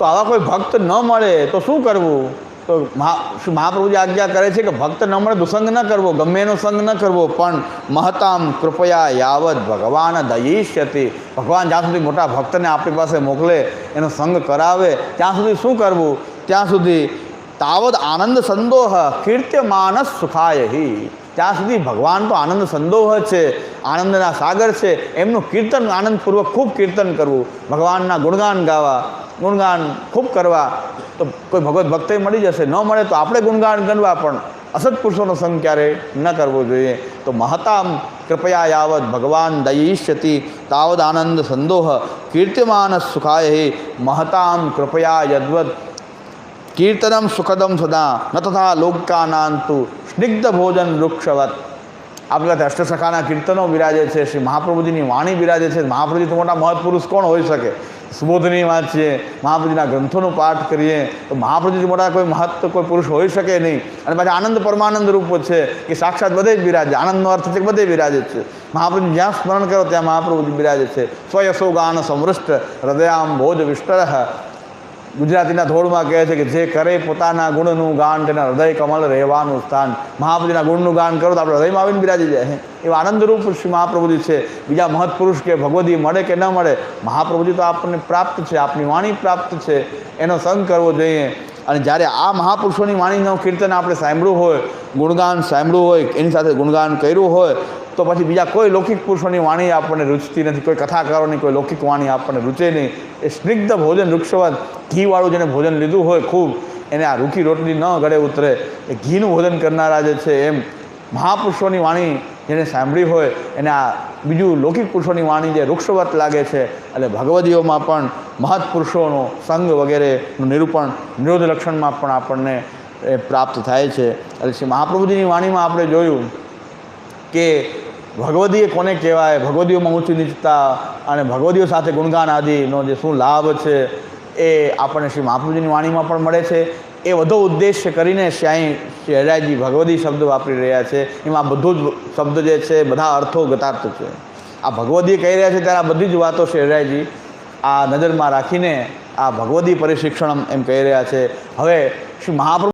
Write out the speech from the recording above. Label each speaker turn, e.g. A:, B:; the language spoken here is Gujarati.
A: તો આવા કોઈ ભક્ત ન મળે તો શું કરવું? તો મહા મહાપ્રભુજી આજ્ઞા કરે છે કે ભક્ત ન મળે તો સંગ ન કરવો, ગમે એનો સંગ ન કરવો, પણ મહતામ કૃપયા યાવત ભગવાન દયિષ્યતિ. ભગવાન જ્યાં સુધી મોટા ભક્તને આપણી પાસે મોકલે, એનો સંગ કરાવે, ત્યાં સુધી શું કરવું? ત્યાં સુધી તાવદ આનંદ સંદોહ કીર્ત્ય માનસ સુખાય ત્યાં સુધી ભગવાન તો આનંદ સંદોહ છે, આનંદના સાગર છે, એમનું કીર્તન આનંદપૂર્વક ખૂબ કીર્તન કરવું. ભગવાનના ગુણગાન ગાવા ગુણગાન ખૂબ કરવા, તો કોઈ ભગવત ભક્તે મળી જશે. ન મળે તો આપણે ગુણગાન ગણવા પણ અસત્પુરુષોનો સંગ ક્યારે ન કરવો જોઈએ. તો મહતામ કૃપયા યાવત ભગવાન દયિષ્યતિ તાવદ આનંદ સંદોહ, કીર્તિમાન સુખાય હે મહતામ કૃપયા યદ્વત કીર્તનમ સુખદમ સદા. ન તથા લોકકાનાંતુ સ્નિગ્ધ ભોજન વૃક્ષવત. આપણા ત્યાં અષ્ટસખાના કીર્તનો બિરાજે છે, શ્રી મહાપ્રભુજીની વાણી બિરાજે છે. મહાપ્રભુજી તો મોટા મહત્પુરુષ કોણ હોઈ શકે? સુબોધની વાંચીએ મહાપ્રભુજીના ગ્રંથોનું પાઠ કરીએ, તો મહાપ્રભુજી મોટા કોઈ મહત્વ, કોઈ પુરુષ હોઈ શકે નહીં. અને પાછા આનંદ પરમાનંદ રૂપ છે, કે સાક્ષાત બધે જ બિરાજે, આનંદનો અર્થ છે બધે બિરાજે છે. મહાપ્રભુજી જ્યાં સ્મરણ કરો, ત્યાં મહાપ્રભુજી બિરાજે છે. સ્વયસો ગાન સમૃષ્ટ હૃદયામ ભોજ વિષ્ટર ગુજરાતીના ધોળમાં કહે છે કે જે કરે પોતાના ગુણનું ગાન તેના હૃદય કમળ રહેવાનું સ્થાન. મહાપ્રભુજીના ગુણનું ગાન કરો તો આપણે હૃદયમાં આવીને બિરાજી જાય એવા આનંદરૂપ શ્રી મહાપ્રભુજી છે. બીજા મહત્પુરુષ કે ભગવદી મળે કે ન મળે, મહાપ્રભુજી તો આપણને પ્રાપ્ત છે આપણી વાણી પ્રાપ્ત છે. એનો સંગ કરવો જોઈએ. અને જ્યારે આ મહાપુરુષોની વાણીનું કીર્તન આપણે સાંભળ્યું હોય, ગુણગાન સાંભળ્યું હોય, એની સાથે ગુણગાન કર્યું હોય તો પછી બીજા કોઈ લૌકિક પુરુષોની વાણી આપણને રૂચતી નથી, કોઈ કથાકારોની, કોઈ લૌકિક વાણી આપણને રૂચે નહીં. એ સ્નિગ્ધ ભોજન વૃક્ષવત ઘીવાળું જેને ભોજન લીધું હોય ખૂબ, એને આ રૂખી રોટલી ન ગળે ઉતરે. એ ઘીનું ભોજન કરનારા જે છે એમ મહાપુરુષોની વાણી જેને સાંભળી હોય, એને આ બીજું લૌકિક પુરુષોની વાણી જે વૃક્ષવત લાગે છે, એટલે ભગવદીઓમાં પણ મહત્પુરુષોનો સંગ વગેરેનું નિરૂપણ, નિરોધ લક્ષણમાં પણ આપણને એ પ્રાપ્ત થાય છે. એટલે શ્રી મહાપ્રભુજીની વાણીમાં આપણે જોયું કે ભગવદીએ કોને કહેવાય? ભગવદીઓમાં ઊંચી નીચતા અને ભગવદીઓ સાથે ગુણગાન આદિનો જે શું લાભ છે એ આપણને શ્રી મહાપ્રભુજીની વાણીમાં પણ મળે છે. એ વધુ ઉદ્દેશ્ય કરીને શ્યાઈ શ્રી હરાયજી ભગવદી શબ્દ વાપરી રહ્યા છે. એમાં બધું જ શબ્દ જે છે, બધા અર્થો ગતાર્થ છે. આ ભગવદી કહી રહ્યા છે ત્યારે આ બધી જ વાતો શ્રી આ નજરમાં રાખીને આ ભગવદી પરિશિક્ષણ એમ કહી રહ્યા છે. હવે શ્રી મહાપ્રભુ